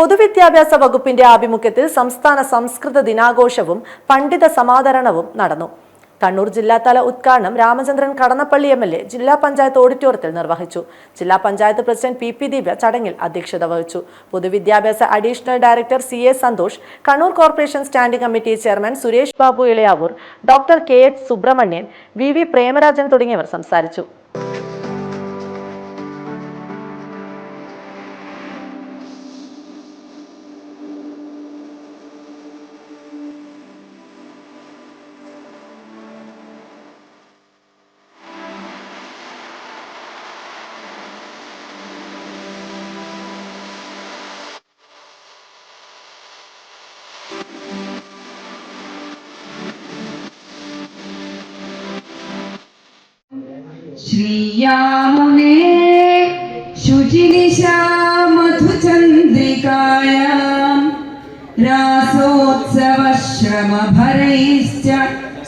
പൊതുവിദ്യാഭ്യാസ വകുപ്പിന്റെ ആഭിമുഖ്യത്തിൽ സംസ്ഥാന സംസ്കൃത ദിനാഘോഷവും പണ്ഡിത സമാദരണവും നടന്നു. കണ്ണൂർ ജില്ലാതല ഉദ്ഘാടനം Ramachandran Kadannappally M L A ജില്ലാ പഞ്ചായത്ത് ഓഡിറ്റോറിയത്തിൽ നിർവഹിച്ചു. ജില്ലാ panchayat president P P Divya ചടങ്ങിൽ അധ്യക്ഷത വഹിച്ചു. പൊതുവിദ്യാഭ്യാസ additional director C A Santhosh Kannur corporation standing committee chairman Suresh Babu Elayavoor doctor K H Subrahmanyan V V Premarajan തുടങ്ങിയവർ സംസാരിച്ചു. श्रीयामुने शुचिनिशामधुचन्द्रिकायाम् रासोत्सवश्रमभरैश्च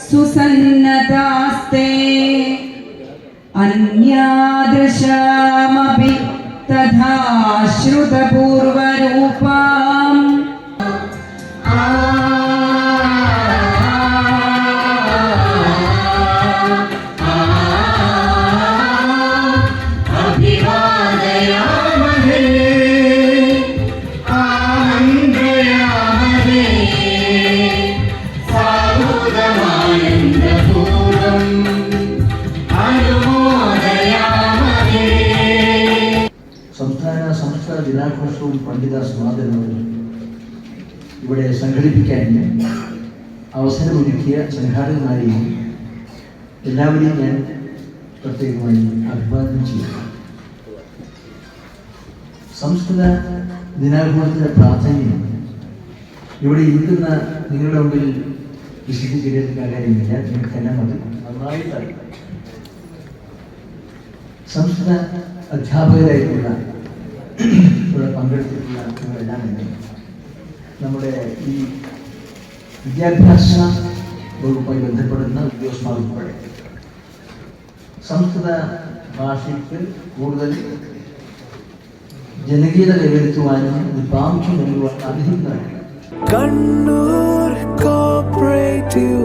सुसन्नतास्ते अन्यादृशामपि तथा श्रुतपूर्वरूपाम् ദിനാഘോഷവും പണ്ഡിതാസ് സമാദരണവും ഇവിടെ സംഘടിപ്പിക്കാൻ അവസരമൊരുക്കിയ സംഘാടകന്മാരെയും എല്ലാവരെയും ഞാൻ പ്രത്യേകമായി അഭിവാദ്യം ചെയ്യുന്നു. സംസ്കൃത ദിനാഘോഷത്തിന്റെ പ്രാധാന്യം ഇവിടെ ഇരിക്കുന്ന നിങ്ങളുടെ മുമ്പിൽ വിശദീകരിക്കുന്ന കാര്യമില്ല നിങ്ങൾക്കെല്ലാം അത് നന്നായിട്ട് അറിയാം സംസ്കൃത അധ്യാപകരായിട്ടുള്ള പങ്കെടുത്തിട്ടുള്ള നിങ്ങളെല്ലാം തന്നെ നമ്മുടെ ഈ വിദ്യാഭ്യാസ വകുപ്പുമായി ബന്ധപ്പെടുന്ന ഉദ്യോഗസ്ഥ ഉൾപ്പെടെ. സംസ്കൃത ഭാഷയ്ക്ക് കൂടുതൽ ജനകീയത കൈവരുത്തുവാനും പ്രാമുഖ്യം നൽകുവാനും ആഗ്രഹിക്കുന്നവരാണ്. കണ്ണൂർ കോപ്പറേറ്റീവ്